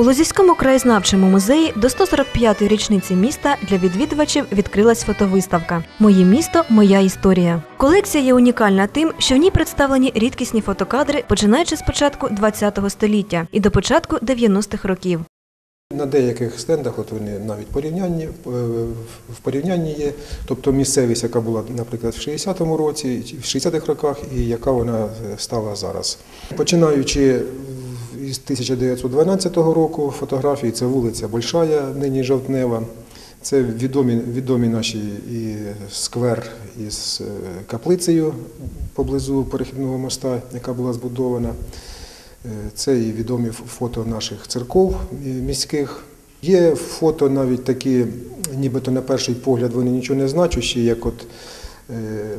У Лозівському краєзнавчому музеї до 145-ї річниці міста для відвідувачів відкрилась фотовиставка Моє місто, моя історія. Колекція є унікальна тим, що в ній представлені рідкісні фотокадри, починаючи з початку ХХ століття і до початку 90-х років. На деяких стендах, от вони навіть порівнянні, е, в порівнянні є, тобто місцевість, яка була, наприклад, в 60-му році, в 60-х роках, і яка вона стала зараз. Починаючи з 1912 року фотографії, це вулиця Большая, нині Жовтнева. Це відомі, відомі наші і сквер із е, каплицею поблизу перехідного моста, яка була збудована. Е, Це і відомі фото наших церков міських. Є фото навіть такі, нібито на перший погляд вони нічого не значущі, як от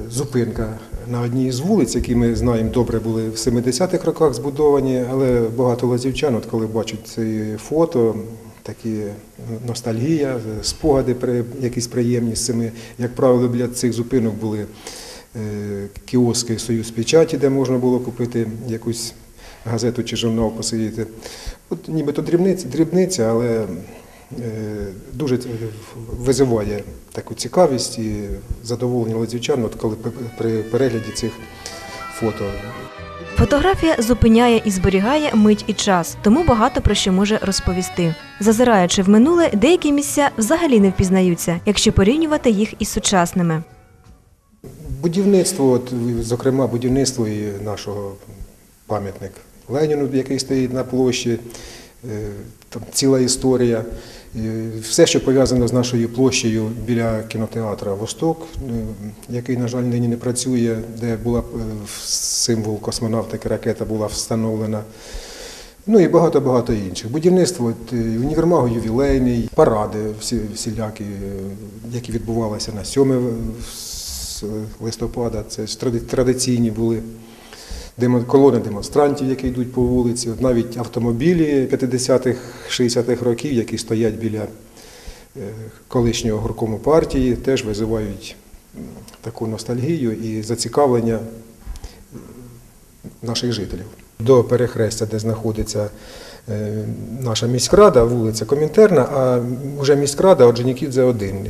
зупинка на одній із вулиць, які ми знаємо добре були в 70-х роках збудовані, але багато лазівчан, от коли бачать ці фото, такі ностальгія, спогади при- якісь приємні з цими. Як правило, біля цих зупинок були е, кіоски Союз печаті, де можна було купити якусь газету чи журнал посидіти. От нібито дрібниця, дрібниця, але е, дуже визиває таку цікавість і задоволення лазівчан, от коли при- перегляді цих фото. Фотографія зупиняє і зберігає мить і час, тому багато про що може розповісти. Зазираючи в минуле, деякі місця взагалі не впізнаються, якщо порівнювати їх із сучасними. Будівництво, от, зокрема, будівництво і нашого пам'ятник Леніну, який стоїть на площі, е, там ціла історія. І Все, що пов'язано з нашою площею біля кінотеатра Восток, е, який, на жаль, нині не працює, де була е, символ космонавтики, ракета була встановлена. Ну і багато-багато інших. Будівництво е, універмагу ювілейний, паради всі, всілякі, е, які відбувалися на 7 листопада. Це ж традиційні були колони демонстрантів, які йдуть по вулиці. От навіть автомобілі 50-х, 60-х років, які стоять біля е, колишнього горкому партії, теж визивають таку ностальгію і зацікавлення наших жителів. До перехрестя, де знаходиться е, наша міськрада, вулиця Комінтерна, а вже міськрада Орджонікідзе 1.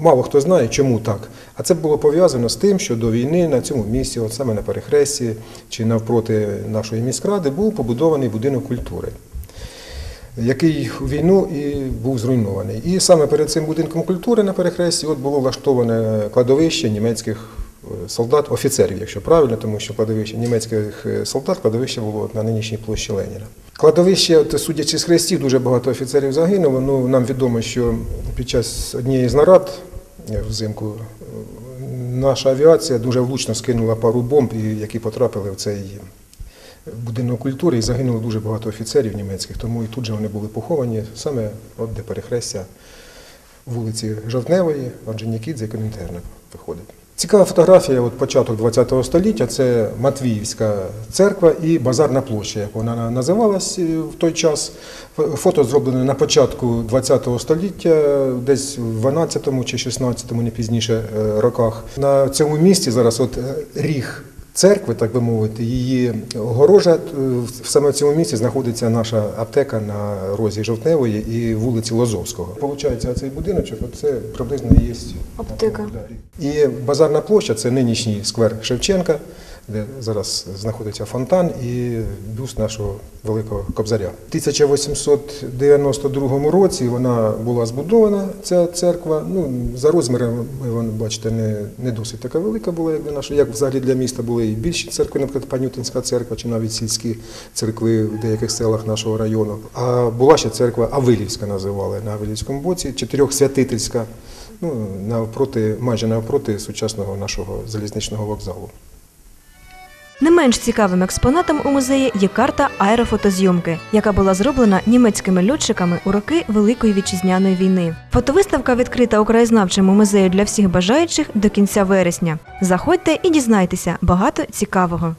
Мало хто знає, чому так. А це було пов'язано з тим, що до війни на цьому місці, от саме на перехресті чи навпроти нашої міськради, був побудований будинок культури який у війну і був зруйнований. І саме перед цим будинком культури на перехресті от було влаштоване кладовище німецьких е, солдат, офіцерів, якщо правильно, тому що кладовище німецьких е, солдат, кладовище було на нинішній площі Леніна. Кладовище, от, судячи з хрестів, дуже багато офіцерів загинуло. Ну, нам відомо, що під час однієї з нарад взимку е, наша авіація дуже влучно скинула пару бомб, які потрапили в цей будинок культури і загинуло дуже багато офіцерів німецьких, тому і тут же вони були поховані саме от де перехрестя вулиці Жовтневої, Орджонікідзе і Комінтерна виходить. Цікава фотографія, от початок ХХ століття, це Матвіївська церква і базарна площа, як вона на- називалась е, в той час. Фото зроблене на початку ХХ століття, десь в 12 чи 16 не пізніше е, роках. На цьому місці зараз от е, ріг церкви, так би мовити, її огорожа. е, в- Саме в цьому місці знаходиться наша аптека на розі Жовтневої і вулиці Лозовського. Получається, цей будиночок, це приблизно є Аптека. І базарна площа це нинішній сквер Шевченка, де зараз знаходиться фонтан і бюст нашого великого кобзаря. У 1892 році вона була збудована, ця церква. Ну, за розмірами, ви бачите, не, не досить така велика була, як для нашої, як взагалі для міста були і більші церкви, наприклад, Панютинська церква, чи навіть сільські церкви в деяких селах нашого району. А була ще церква Авилівська називали на Авилівському боці, чотирьохсвятительська ну, навпроти, майже навпроти сучасного нашого залізничного вокзалу. Не менш цікавим експонатом у музеї є карта аерофотозйомки, яка була зроблена німецькими льотчиками у роки Великої вітчизняної війни. Фотовиставка відкрита у краєзнавчому музею для всіх бажаючих до кінця вересня. Заходьте і дізнайтеся багато цікавого.